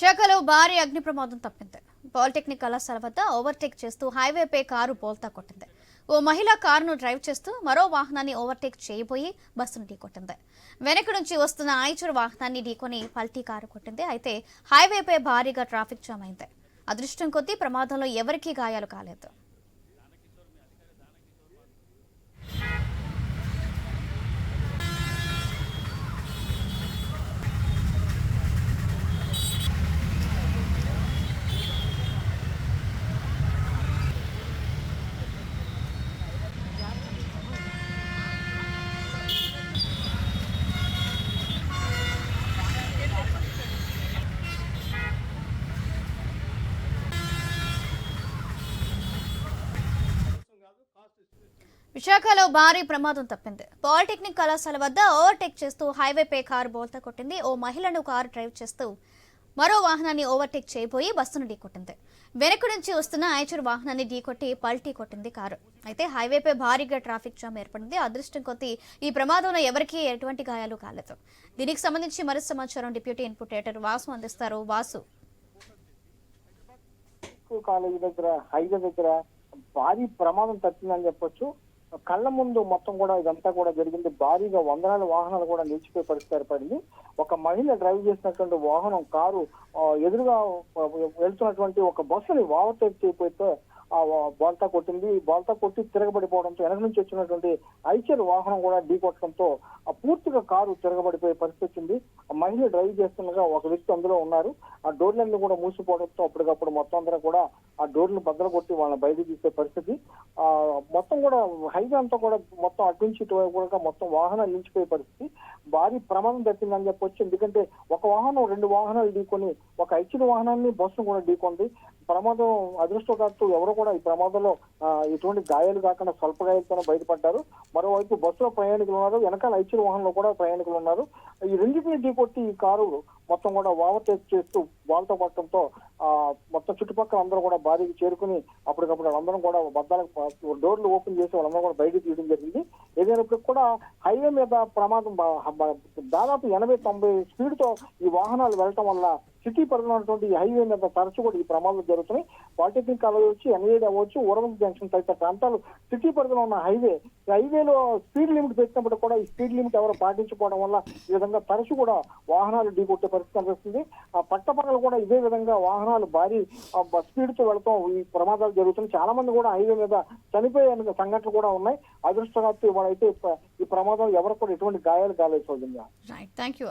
విశాఖలో భారీ అగ్ని ప్రమాదం తప్పింది. పాలిటెక్నిక్ కళాశాల వద్ద ఓవర్టేక్ చేస్తూ హైవేపై కారు బోల్తా కొట్టింది. ఓ మహిళ కారును డ్రైవ్ చేస్తూ మరో వాహనాన్ని ఓవర్టేక్ చేయబోయి బస్సును ఢీకొట్టింది. వెనక నుంచి వస్తున్న ఆయచూరు వాహనాన్ని ఢీకొని పల్టీ కారు కొట్టింది. అయితే హైవేపై భారీగా ట్రాఫిక్ జామ్ అయింది. అదృష్టం కొద్దీ ప్రమాదంలో ఎవరికీ గాయాలు కాలేదు. విశాఖలో భారీ ప్రమాదం తప్పింది. పాలిటెక్నిక్ కళాశాల వద్ద ఓవర్టేక్ చేస్తూ హైవేపై కారు బోల్తా కొట్టింది. ఓ మహిళను కారు డ్రైవ్ చేస్తూ మరో వాహనాన్ని ఓవర్టేక్ చేయబోయి బస్సును ఢీకొట్టింది వెనక నుంచి వస్తున్న ఐచూరు వాహనాన్ని ఢీకొట్టి పల్టీ కొట్టింది కారు. అయితే హైవేపై భారీగా ట్రాఫిక్ జామ్ ఏర్పడింది. అదృష్టం కొద్దీ ఈ ప్రమాదంలో ఎవరికీ ఎటువంటి గాయాలు కాలేదు. దీనికి సంబంధించి మరింత సమాచారం డిప్యూటీ ఇన్పుటేటర్ వాసు అందిస్తారు. వాసు. కాలేజీ దగ్గర హైవే దగ్గర భారీ ప్రమాదం తప్పిందని చెప్పొచ్చు. కళ్ళ ముందు మొత్తం కూడా ఇదంతా కూడా జరిగింది. భారీగా వందలాది వాహనాలు కూడా నిలిచిపోయే పరిస్థితి ఏర్పడింది. ఒక మహిళ డ్రైవ్ చేసినటువంటి వాహనం కారు ఎదురుగా వెళ్తున్నటువంటి ఒక బస్సుని ఓవర్టేక్ చేయకపోతే ఆ బాల్తా కొట్టింది. బాల్తా కొట్టి తిరగబడిపోవడంతో వెనక నుంచి వచ్చినటువంటి ఐచర్ వాహనం కూడా ఢీ కొట్టడంతో ఆ పూర్తిగా కారు తిరగబడిపోయే పరిస్థితి వచ్చింది. ఆ మహిళ డ్రైవ్ చేస్తుండగా ఒక వ్యక్తి అందులో ఉన్నారు. ఆ డోర్లన్నీ కూడా మూసిపోవడంతో అప్పటికప్పుడు మొత్తం అందరూ కూడా ఆ డోర్లు బద్దలు కొట్టి వాళ్ళని బయటకు తీసే పరిస్థితి. ఆ మొత్తం కూడా హైవే అంతా కూడా మొత్తం అటు నుంచి ఇటువైపు కూడా మొత్తం వాహనాలు నిలిచిపోయే పరిస్థితి. భారీ ప్రమాదం తప్పిందని చెప్పొచ్చు. ఎందుకంటే ఒక వాహనం రెండు వాహనాలు ఢీకొని ఒక ఐచ్చిన వాహనాన్ని బస్సును కూడా ఢీకొంది. ప్రమాదం అదృష్టవశాత్తు ఎవరు కూడా ఈ ప్రమాదంలో ఎటువంటి గాయాలు కాకుండా స్వల్ప గాయాలతోనే బయటపడ్డారు. మరోవైపు బస్సులో ప్రయాణికులు ఉన్నారు. వెనకాల ఐచర్ వాహనంలో కూడా ప్రయాణికులు ఉన్నారు. ఈ రెండింటిని ఢీకొట్టి ఈ కారు మొత్తం కూడా ఓవర్టేక్ చేస్తూ వాళ్ళతో పట్టడంతో ఆ మొత్తం చుట్టుపక్కల అందరూ కూడా భారీగా చేరుకుని అప్పటికప్పుడు వాళ్ళందరం కూడా బద్దాలకు డోర్లు ఓపెన్ చేసి వాళ్ళందరూ కూడా బయటికి తీయడం జరిగింది. ఏదైనప్పటికీ కూడా హైవే మీద ప్రమాదం బా- దాదాపు ఎనభై తొంభై స్పీడ్తో ఈ వాహనాలు వెళ్ళటం వల్ల సిటీ పరిధిలో ఉన్నటువంటి హైవే మీద తరచు కూడా ఈ ప్రమాదాలు జరుగుతున్నాయి. పాలిటెక్నిక్ కాలేజ్ వచ్చి ఎన్ఏడి అవ్వచ్చు ఊరవల్ జంక్షన్ తదితర ప్రాంతాలు సిటీ పరిధిలో ఉన్న హైవే. హైవేలో స్పీడ్ లిమిట్ పెట్టినప్పుడు కూడా ఈ స్పీడ్ లిమిట్ ఎవరు పాటించుకోవడం వల్ల ఈ విధంగా తరచు కూడా వాహనాలు ఢీకొట్టే పరిస్థితి కనిపిస్తుంది. ఆ పట్టపగలు కూడా ఇదే విధంగా వాహనాలు భారీ స్పీడ్తో వెళ్తాం ఈ ప్రమాదాలు జరుగుతున్నాయి. చాలా మంది కూడా హైవే మీద చనిపోయే సంఘటనలు కూడా ఉన్నాయి. అదృష్టంగా ఇవాళ అయితే ఈ ప్రమాదం ఎవరు కూడా ఎటువంటి గాయాలు కాలేదు సౌజన్య. Right thank you